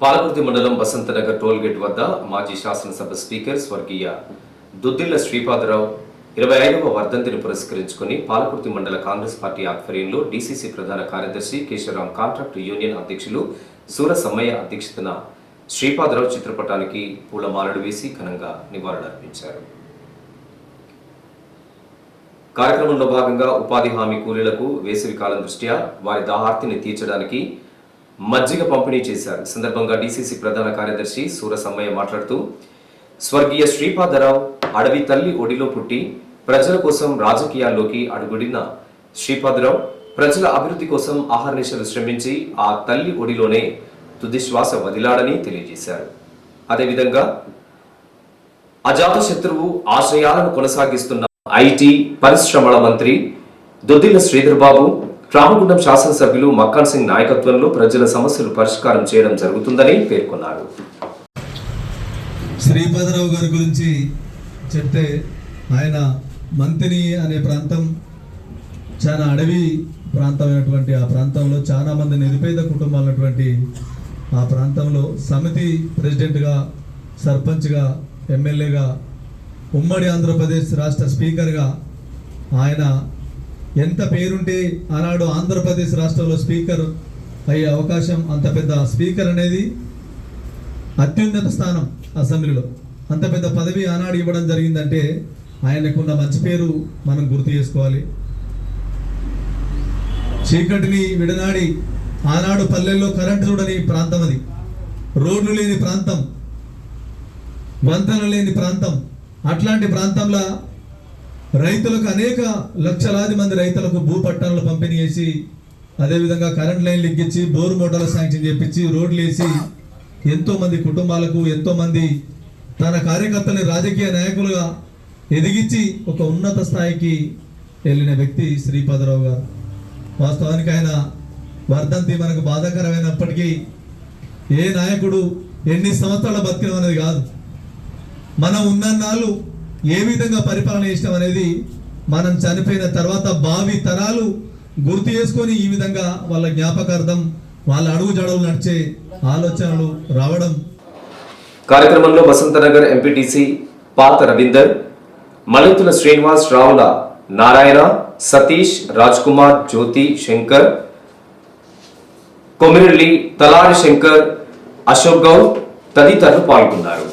పాలకుర్తి మండలం వసంతనగర్ టోల్గేట్ వద్ద మాజీ శాసనసభ స్పీకర్ స్వర్గీయ దుద్దిల్ల శ్రీపాదరావు ఇరవై ఐదవ వర్ధంతిని పురస్కరించుకుని పాలకుర్తి మండల కాంగ్రెస్ పార్టీ ఆధ్వర్యంలో డీసీసీ ప్రధాన కార్యదర్శి కేశవరాం కాంట్రాక్ట్ యూనియన్ అధ్యక్షులు సూర సమ్మయ్య అధ్యక్షతన శ్రీపాదరావు చిత్రపటానికి పూలమాలలు వేసి ఘనంగా నివాళులర్పించారు. కార్యక్రమంలో భాగంగా ఉపాధి హామీ కూలీలకు వేసవి కాలం దృష్ట్యా వారి దాహార్తిని తీర్చడానికి మజ్జిగ పంపిణీ చేశారు. సందర్భంగా డీసీసీ ప్రధాన కార్యదర్శి సూరసమ్మయ్య మాట్లాడుతూ స్వర్గీయ శ్రీపాదరావు అడవి తల్లి ఒడిలో పుట్టి ప్రజల కోసం రాజకీయాల్లోకి అడుగుడిన శ్రీపాదరావు ప్రజల అభివృద్ధి కోసం ఆహర్నిశలు శ్రమించి ఆ తల్లి ఒడిలోనే తుది శ్వాస వదిలాడని తెలియజేశారు. అదేవిధంగా అజాత శత్రువు ఆశయాలను కొనసాగిస్తున్న ఐటీ పరిశ్రమల మంత్రి దొద్దిల శ్రీధర్ బాబు రామగుండం శాసనసభ్యులు మక్కాన్ సింగ్ నాయకత్వంలో ప్రజల సమస్యలు పరిష్కారం చేయడం జరుగుతుందని పేర్కొన్నారు. శ్రీపదరావు గారి గురించి చెప్తే ఆయన మంతిని అనే ప్రాంతం చాలా అడవి ప్రాంతమైనటువంటి ఆ ప్రాంతంలో చాలా మంది నిరుపేద కుటుంబాలు ఉన్నటువంటి ఆ ప్రాంతంలో సమితి ప్రెసిడెంట్గా సర్పంచ్గా ఎమ్మెల్యేగా ఉమ్మడి ఆంధ్రప్రదేశ్ రాష్ట్ర స్పీకర్గా ఆయన ఎంత పేరుంటే ఆనాడు ఆంధ్రప్రదేశ్ రాష్ట్రంలో స్పీకర్ అయ్యే అవకాశం అంత పెద్ద స్పీకర్ అనేది అత్యున్నత స్థానం అసెంబ్లీలో. అంత పెద్ద పదవి ఆనాడు ఇవ్వడం జరిగిందంటే ఆయనకున్న మంచి పేరు మనం గుర్తు చేసుకోవాలి. చీకటిని విడనాడి ఆనాడు పల్లెల్లో కరెంటు చూడని ప్రాంతం అది. రోడ్లు లేని ప్రాంతం వంతెనలు లేని ప్రాంతం అట్లాంటి ప్రాంతంలో రైతులకు అనేక లక్షలాది మంది రైతులకు భూ పట్టాలను పంపిణీ చేసి అదేవిధంగా కరెంట్ లైన్లు ఎక్కించి బోరు మోటార్లు శాంక్షన్ చేపించి రోడ్లు వేసి ఎంతో మంది కుటుంబాలకు ఎంతోమంది తన కార్యకర్తల్ని రాజకీయ నాయకులుగా ఎదిగించి ఒక ఉన్నత స్థాయికి వెళ్ళిన వ్యక్తి శ్రీపాదరావు గారు. వాస్తవానికి ఆయన వర్ధంతి మనకు బాధాకరమైనప్పటికీ ఏ నాయకుడు ఎన్ని సంవత్సరాల బతికడం అనేది కాదు. మనం ఉన్నన్నాళ్ళు ఏ విధంగా పరిపాలన చేసినాం అనేది మనం చనిపోయిన తర్వాత భావి తరాలు గుర్తు చేసుకొని ఈ విధంగా వాళ్ళ జ్ఞాపకార్థం వాళ్ళ అడుగు జడలు నడిచే ఆలోచనలు రావడం. కార్యక్రమంలో వసంతనగర్ ఎంపీటీసీ పాత రవీందర్ మలతుల శ్రీనివాస్ రావుల నారాయణ సతీష్ రాజ్ కుమార్ జ్యోతి శంకర్ కొమిరెల్లి తలారి శంకర్ అశోక్ గౌడ్ తదితరులు పాల్గొన్నారు.